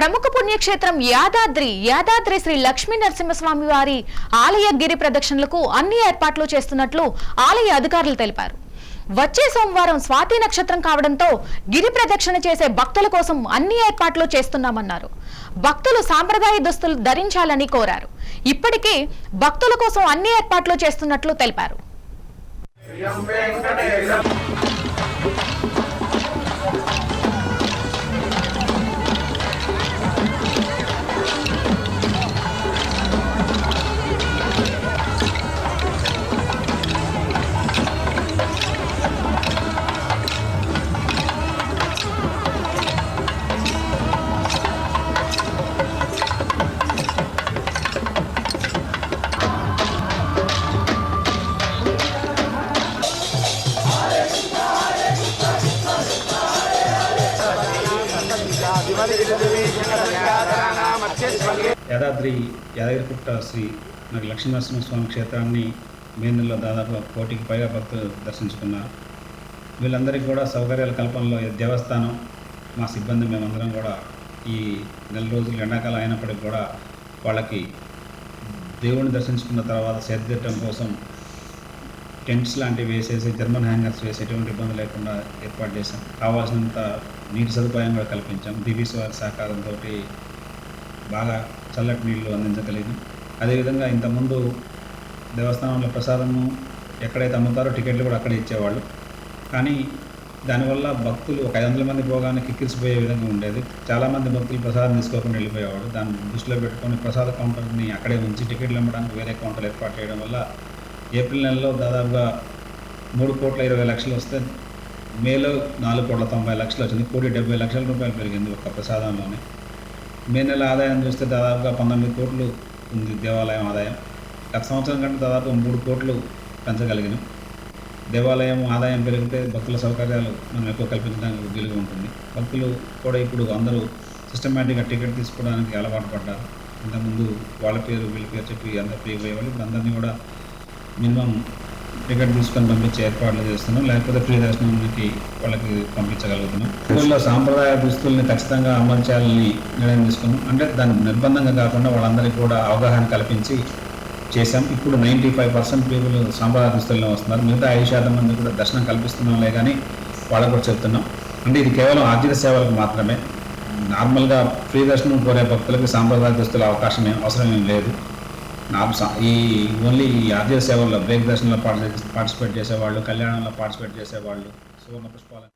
ప్రముఖ పుణ్యక్షేత్రం యాదాద్రి. యాదాద్రి శ్రీ లక్ష్మీ నరసింహస్వామి వారి ఆలయ గిరి ప్రదక్షిణలకు అన్ని ఏర్పాట్లు చేస్తున్నట్లు ఆలయ అధికారులు తెలిపారు. వచ్చే సోమవారం స్వాతి నక్షత్రం కావడంతో గిరి ప్రదక్షిణ చేసే భక్తుల కోసం అన్ని ఏర్పాట్లు చేస్తున్నామన్నారు. భక్తులు సాంప్రదాయ దుస్తులు ధరించాలని కోరారు. ఇప్పటికే భక్తుల కోసం అన్ని ఏర్పాట్లు చేస్తున్నట్లు తెలిపారు. యాదాద్రి యాదగిరిపుట్ట శ్రీ మరి లక్ష్మీనరసింహస్వామి క్షేత్రాన్ని మే నెలలో దాదాపు కోటికి పైగా భక్తులు దర్శించుకున్నారు. వీళ్ళందరికీ కూడా సౌకర్యాల కల్పనలో దేవస్థానం మా సిబ్బంది మేమందరం కూడా ఈ నెల రోజులు ఎండాకాలం అయినప్పటికీ కూడా వాళ్ళకి దేవుణ్ణి దర్శించుకున్న తర్వాత సేద్యటం కోసం టెంట్స్ లాంటివి వేసేసి జర్మన్ హ్యాంగర్స్ వేసి ఎటువంటి ఇబ్బంది లేకుండా ఏర్పాటు చేశాం. కావాల్సినంత నీటి సదుపాయం కూడా కల్పించాం. దివీస్ వారి సహకారంతో బాగా చల్లటి నీళ్ళు అందించగలిగింది అదేవిధంగా ఇంతకుముందు దేవస్థానంలో ప్రసాదము ఎక్కడైతే అమ్ముతారో టికెట్లు కూడా అక్కడే ఇచ్చేవాళ్ళు. కానీ దానివల్ల భక్తులు ఒక ఐదు వందల మంది పోగానే కిక్కిరిసిపోయే విధంగా ఉండేది. చాలామంది భక్తులు ప్రసాదం తీసుకోకుండా వెళ్ళిపోయేవాడు దాన్ని దృష్టిలో పెట్టుకొని ప్రసాద కౌంటర్ని అక్కడే ఉంచి టికెట్లు అమ్మడానికి వేరే కౌంటర్ ఏర్పాటు చేయడం వల్ల ఏప్రిల్ నెలలో దాదాపుగా మూడు కోట్ల ఇరవై లక్షలు వస్తే మేలో నాలుగు కోట్ల తొంభై లక్షలు వచ్చింది. కోటి డెబ్బై లక్షల రూపాయలు పెరిగింది ఒక ప్రసాదంలోనే. మే నెల ఆదాయం చూస్తే దాదాపుగా పంతొమ్మిది కోట్లు ఉంది దేవాలయం ఆదాయం. గత సంవత్సరం కంటే దాదాపు మూడు కోట్లు పెంచగలిగినాం. దేవాలయం ఆదాయం పెరిగితే భక్తుల సౌకర్యాలు మనం ఎక్కువ కల్పించడానికి వీలుగా ఉంటుంది. భక్తులు కూడా ఇప్పుడు అందరూ సిస్టమేటిక్గా టికెట్ తీసుకోవడానికి అలవాటు పడ్డారు. ఇంతకుముందు వాళ్ళ పేరు వీళ్ళ పేరు చెప్పి అందరి పేరు పోయేవాళ్ళు. ఇప్పుడు అందరినీ కూడా మినిమం టికెట్ తీసుకొని పంపించే ఏర్పాట్లు చేస్తున్నాం. లేకపోతే ఫ్రీ దర్శనానికి వాళ్ళకి పంపించగలుగుతున్నాం. స్కూల్లో సాంప్రదాయ దుస్తుల్ని ఖచ్చితంగా అమలు చేయాలని నిర్ణయం తీసుకున్నాం. అంటే దాని నిర్బంధంగా కాకుండా వాళ్ళందరికీ కూడా అవగాహన కల్పించి చేశాం. ఇప్పుడు నైంటీ ఫైవ్ పర్సెంట్ పీపుల్ సాంప్రదాయ దుస్తుల్లో వస్తున్నారు. మిగతా ఐదు శాతం మంది కూడా దర్శనం కల్పిస్తున్నాంలే కానీ వాళ్ళకు కూడా చెప్తున్నాం. అంటే ఇది కేవలం ఆర్థిక సేవలకు మాత్రమే. నార్మల్గా ఫ్రీ దర్శనం కోరే భక్తులకు సాంప్రదాయ దుస్తుల అవకాశం అవసరం ఏం లేదు. నాబ్సా ఈ ఓన్లీ ఈ ఆర్థిక సేవల్లో బ్రేక్ దర్శనంలో పార్టిసిపేట్ చేసేవాళ్ళు కళ్యాణంలో పార్టిసిపేట్ చేసేవాళ్ళు సువర్ణ పుష్పాలు